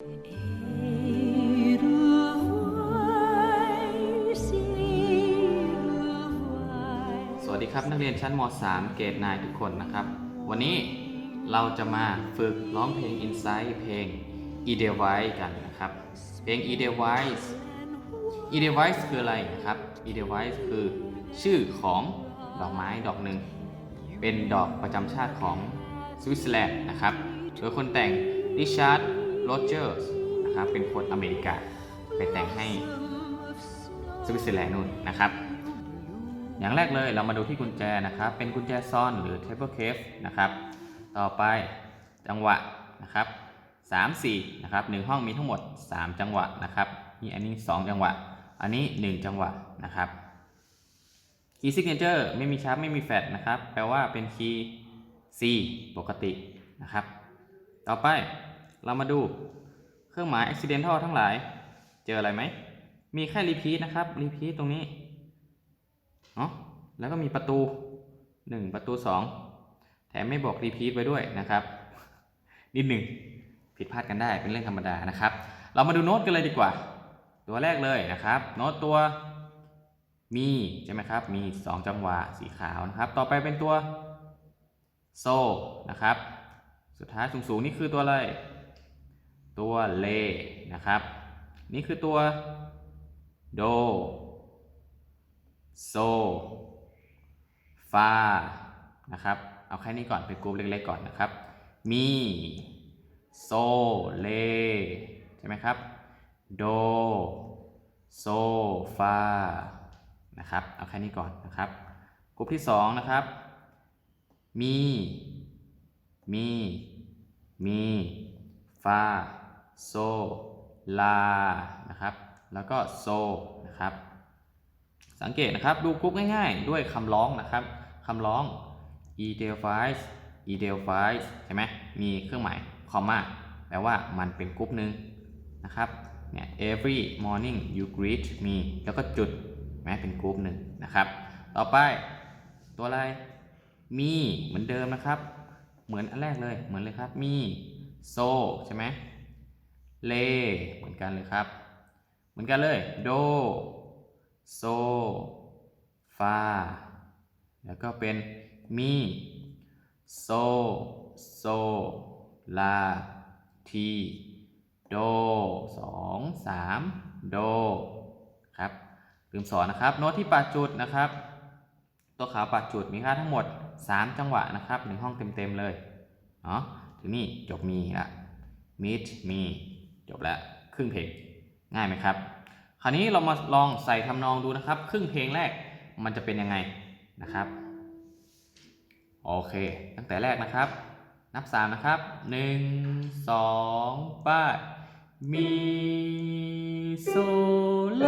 สวัสดีครับนักเรียนชั้นม .3 เกรดนายทุกคนนะครับ วันนี้เราจะมาฝึกร้องเพลง Inside เพลง e d e v i c e กันนะครับ เพลง e d e v i c e e d e v i c e คืออะไรนะครับ e d e v i c e คือชื่อของดอกไม้ดอกหนึ่ง เป็นดอกประจำชาติของสวิตเซอร์แลนด์นะครับ โดยคนแต่งริชาร์ด โรเจอร์สนะครับเป็นคนอเมริกา ไปแต่งให้สวิตเซอร์แลนด์นู่นนะครับ อย่างแรกเลยเรามาดูที่กุญแจนะครับ เป็นกุญแจซ่อนหรือ table case นะครับ ต่อไปจังหวะนะครับ3 4นะครับหนึ่งห้องมีทั้งหมด 3 จังหวะนะครับนี่อันนี้ 2 จังหวะ อันนี้ 1 จังหวะนะครับคีย์ซิกเนเจอร์ไม่มีชาร์ปไม่มีแฟดนะครับ แปลว่าเป็นคีย์ C ปกตินะครับ ต่อไป เรามาดูเครื่องหมาย accidental ทั้งหลาย เจออะไรไหม มีแค่ repeat นะครับ repeat ตรงนี้เนาะแล้วก็มีประตู 1 ประตู 2 แถมไม่บอกรีพีทไว้ด้วยนะครับ นิดหนึ่งผิดพลาดกันได้เป็นเรื่องธรรมดานะครับ เรามาดูโน้ตกันเลยดีกว่า ตัวแรกเลยนะครับ โน้ตตัวมีใช่ไหมครับ มี 2 จังหวะสีขาวนะครับ ต่อไปเป็นตัวโซนะครับ สุดท้ายสูงๆนี่คือตัวอะไร ตัวเลนะครับ นี่คือตัวโดโซฟานะครับ เอาแค่นี้ก่อนเป็นกรุ๊ปเล็กๆก่อนนะครับ มีโซเลใช่ไหมครับ โดโซฟานะครับ เอาแค่นี้ก่อนนะครับกรุ๊ปที่สองนะครับ มี มี มี ฟา โซ ลา นะครับ แล้วก็โซ นะครับ สังเกตนะครับ ดูกรุ๊ปง่ายๆ ด้วยคำร้องนะครับ คำร้อง e d e l f i s e d e l f i s ใช่ไหม มีเครื่องหมายคอมมาแปลว่ามันเป็นกรุ๊ปหนึ่งนะครับ เนี่ย every morning you greet me แล้วก็จุดแม้เป็นกรุ๊ปหนึ่งนะครับ ต่อไปตัวอะไร มีเหมือนเดิมนะครับ เหมือนอันแรกเลย เหมือนเลยครับ มี โซ ใช่ไหม เล เหมือนกันเลยครับ เหมือนกันเลย โด โซ ฟา แล้วก็เป็นมี โซ โซ ลา ที โดสองสามโด ครับ ลืมสอนนะครับ โน้ตที่ปัดจุดนะครับ ตัวขาวปัดจุดมีค่าทั้งหมด 3 จังหวะนะครับหนึ่งห้องเต็มๆเลย เนาะถึงนี่จบมีละมิดมี จบแล้วครึ่งเพลงง่ายไหมครับ คราวนี้เรามาลองใส่ทำนองดูนะครับ ครึ่งเพลงแรกมันจะเป็นยังไงนะครับโอเค ตั้งแต่แรกนะครับ นับ3นะครับ1 2ป้ายมีโซเล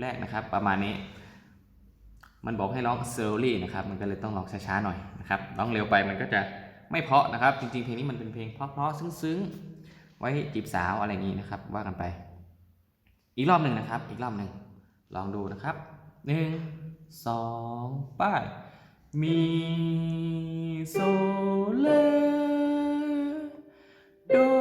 แรกนะครับ ประมาณนี้ มันบอกให้ร้องเซอร์ลี่นะครับ มันก็เลยต้องร้องช้าๆหน่อยนะครับร้องเร็วไปมันก็จะไม่เพาะนะครับ จริงๆเพลงนี้มันเป็นเพลงเพราะๆซึ้งๆ ไว้จีบสาวอะไรอย่างนี้นะครับ ว่ากันไป อีกรอบหนึ่งนะครับ อีกรอบหนึ่งลองดูนะครับหนึ่งสองป้ายมีโซเลโด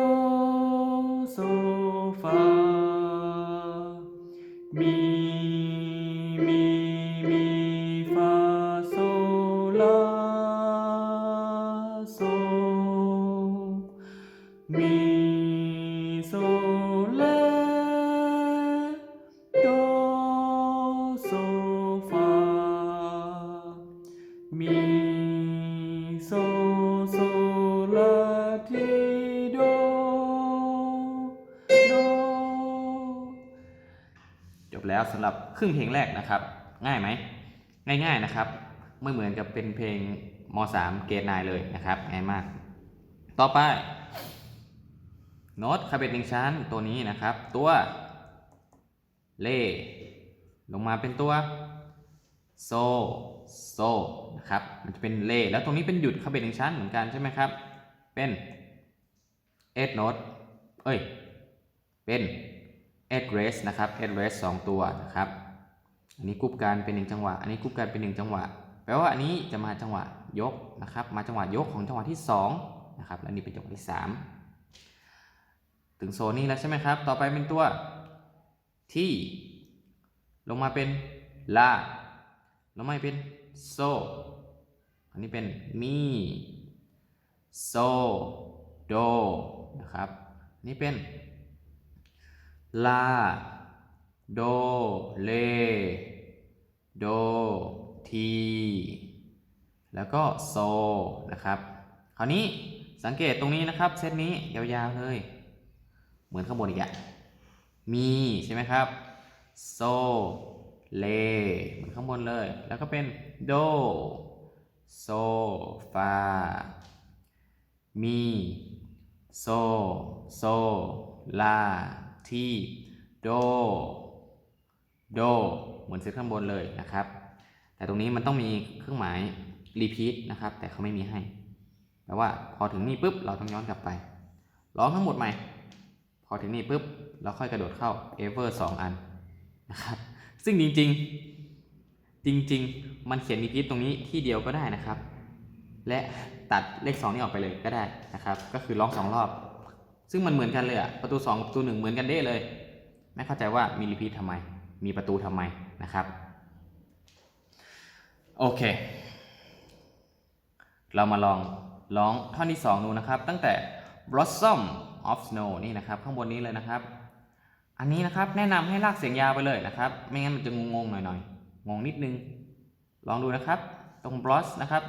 แล้วสำหรับครึ่งเพลงแรกนะครับ ง่ายไหมง่ายๆนะครับ ไม่เหมือนกับเป็นเพลงม .3 เกรดนายเลยนะครับง่ายมาก ต่อไปโน้ตคาเบตหนึ่งชั้นตัวนี้นะครับ ตัวเลลงมาเป็นตัวโซโซนะครับมันจะเป็นเลแล้วตรงนี้เป็นหยุดคาเบตหนึ่งชั้นเหมือนกันใช่ไหมครับ เป็นเอสโน้ตเอ้ยเป็น เอสเรสนะครับเอสเรสสองตัวนะครับอันนี้กรุ๊ปการเป็นหนึ่งจังหวะ อันนี้กรุ๊ปการเป็นหนึ่งจังหวะ แปลว่าอันนี้จะมาจังหวะยกนะครับ มาจังหวะยกของจังหวะที่สองนะครับ และนี่เป็นจังหวะที่สามถึงโซนนี้แล้วใช่ไหมครับ ต่อไปเป็นตัวที่ ลงมาเป็นลาลงมาเป็นโซ อันนี้เป็นมีโซโดนะครับ นี่เป็น ลา โด เล โด ที แล้วก็โซนะครับ คราวนี้สังเกตตรงนี้นะครับ เซตนี้ยาวๆเลย เหมือนข้างบนอีกอะมีใช่ไหมครับ โซ เล เหมือนข้างบนเลย แล้วก็เป็นโด โซฟา มี โซ โซ ลา ที่โดโดเหมือนเซตข้างบนเลยนะครับ แต่ตรงนี้มันต้องมีเครื่องหมาย repeat นะครับ แต่เขาไม่มีให้แปลว่าพอถึงนี่ปุ๊บเราต้องย้อนกลับไป ร้องทั้งหมดใหม่ พอถึงนี่ปุ๊บเราค่อยกระโดดเข้า ever 2 อันนะครับซึ่งจริงๆ จริง ๆ มันเขียน repeat ตรงนี้ที่เดียวก็ได้นะครับ และตัดเลข 2 นี้ออกไปเลยก็ได้นะครับ ก็คือร้องสองรอบ ซึ่งมันเหมือนกันเลยอะประตู2กับประตู 1 เหมือนกันเด้เลย ไม่เข้าใจว่ามี repeat ทำไม มีประตูทำไมนะครับ โอเค เรามาลองร้องท่อนที่ 2 ดูนะครับ ตั้งแต่ blossom of snow นี่นะครับข้างบนนี้เลยนะครับ อันนี้นะครับแนะนำให้ลากเสียงยาวไปเลยนะครับ ไม่งั้นมันจะงงๆหน่อยๆ งงนิดนึง ลองดูนะครับ ตรง Bloss นะครับ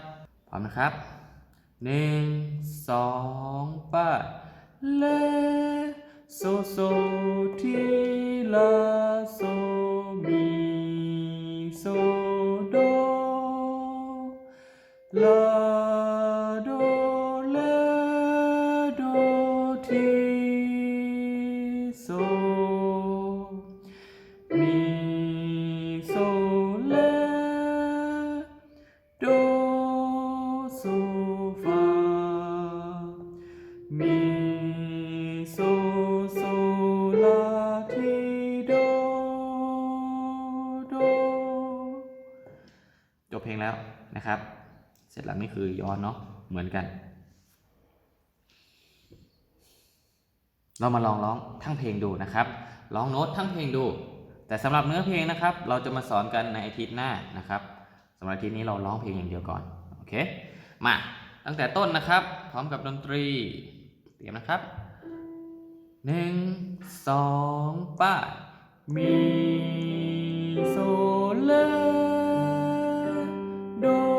พร้อมนะครับหนึ่งสองป้าเลโซโซทีลา บเพลงแล้วนะครับ เสร็จแล้วนี่คือย้อนเนาะเหมือนกัน เรามาลองร้องทั้งเพลงดูนะครับร้องโน้ตทั้งเพลงดู แต่สำหรับเนื้อเพลงนะครับ เราจะมาสอนกันในอาทิตย์หน้านะครับสำหรับอาทิตย์นี้เราร้องเพลงอย่างเดียวก่อนโอเคมาตั้งแต่ต้นนะครับ พร้อมกับดนตรีเตรียมนะครับหนึ่งสองป้ามีโซเล โ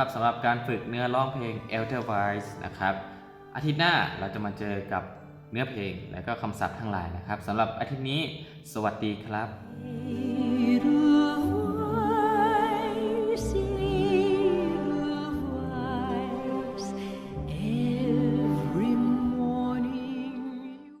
นะครับสำหรับการฝึกเนื้อร้องเพลง e l t e r w i s e นะครับ อาทิตย์หน้าเราจะมาเจอกับเนื้อเพลงและก็คำศัพท์ทั้งหลายนะครับสำหรับอาทิตย์นี้ สวัสดีครับ